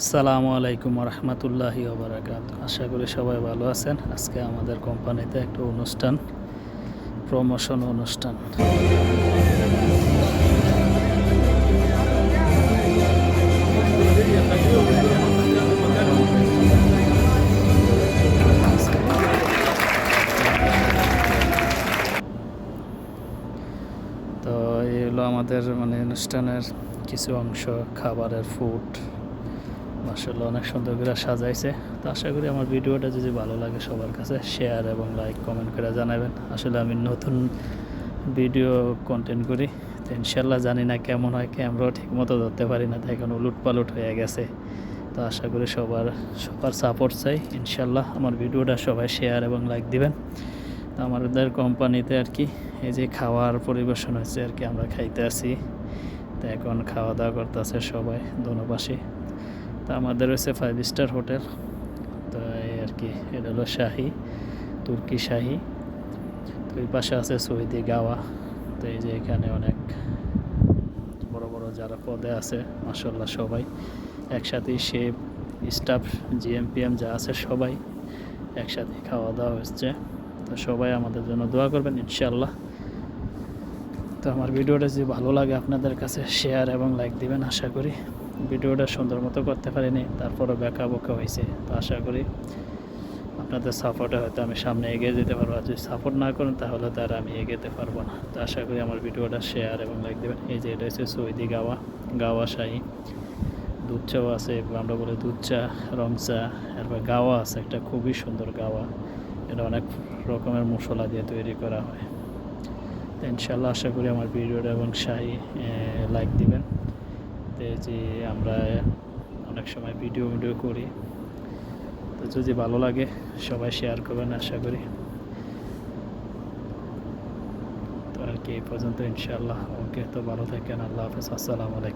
আসসালামু আলাইকুম রহমতুল্লাহি ওবরাকাত। আশা করি সবাই ভালো আছেন। আজকে আমাদের কোম্পানিতে একটা অনুষ্ঠান প্রমোশন অনুষ্ঠান। তো এই হলো আমাদের মানে অনুষ্ঠানের কিছু অংশ, খাবারের ফুড মার্শাল্লাহ অনেক সুন্দর করে সাজাইছে। তো আশা করি আমার ভিডিওটা যদি ভালো লাগে সবার কাছে শেয়ার এবং লাইক কমেন্ট করে জানাবেন। আসলে আমি নতুন ভিডিও কন্টেন্ট করি, তো ইনশাল্লাহ জানি না কেমন হয় ক্যামেরাও ঠিক মতো ধরতে পারি না তাই এখন উলুট পালট হয়ে গেছে। তো আশা করি সবার সবার সাপোর্ট চাই। ইনশাল্লাহ আমার ভিডিওটা সবাই শেয়ার এবং লাইক দিবেন। তো আমাদের কোম্পানিতে আর কি, এই যে খাওয়ার পরিবেশন হয়েছে আর কি, আমরা খাইতে আসি। তো এখন খাওয়া দাওয়া করতেছে সবাই, দোনোপাশে। তো আমাদের হচ্ছে ফাইভ স্টার হোটেল তো এই আর কি, এটা হলো শাহি, তুর্কি শাহি। তো এই পাশে আছে সৌদি গাওয়া। তো এই যে এখানে অনেক বড় বড় যারা পদে আছে মাসাল্লাহ সবাই। একসাথে শেপ স্টাফ জিএমপিএম যা আছে সবাই একসাথে খাওয়া দাওয়া হচ্ছে। তো সবাই আমাদের জন্য দোয়া করবেন ইনশাল্লাহ তো আমার ভিডিওটা যদি ভালো লাগে আপনাদের কাছে শেয়ার এবং লাইক দিবেন, আশা করি। ভিডিওটা সুন্দর মতো করতে পারিনি, তারপরও বেঁকা বোকা হয়েছে। তো আশা করি আপনাদের সাপোর্টে হয়তো আমি সামনে এগিয়ে যেতে পারব, আর যদি সাপোর্ট না করেন তাহলে তার আমি এগোতে পারব না। তো আশা করি আমার ভিডিওটা শেয়ার এবং লাইক দেবেন। এই যে এটা হচ্ছে সৌদি গাওয়া গাওয়া শাহী। দুধ চাও আছে, আমরা বলি দুধ চা চা, এরপর গাওয়া আছে, একটা খুবই সুন্দর গাওয়া। এটা অনেক রকমের মশলা দিয়ে তৈরি করা হয়। ইনশাল্লাহ আশা করি আমার ভিডিওটা এবং শাহী লাইক দিবেন। এই যে আমরা অনেক সময় ভিডিও ভিডিও করি। তো যদি ভালো লাগে, সবাই শেয়ার করবেন আশা করি। তো আর কি, এই পর্যন্ত ইনশাল্লাহ ওকে, তো ভালো থাকেন, আল্লাহ হাফেজ, আসসালামু আলাইকুম।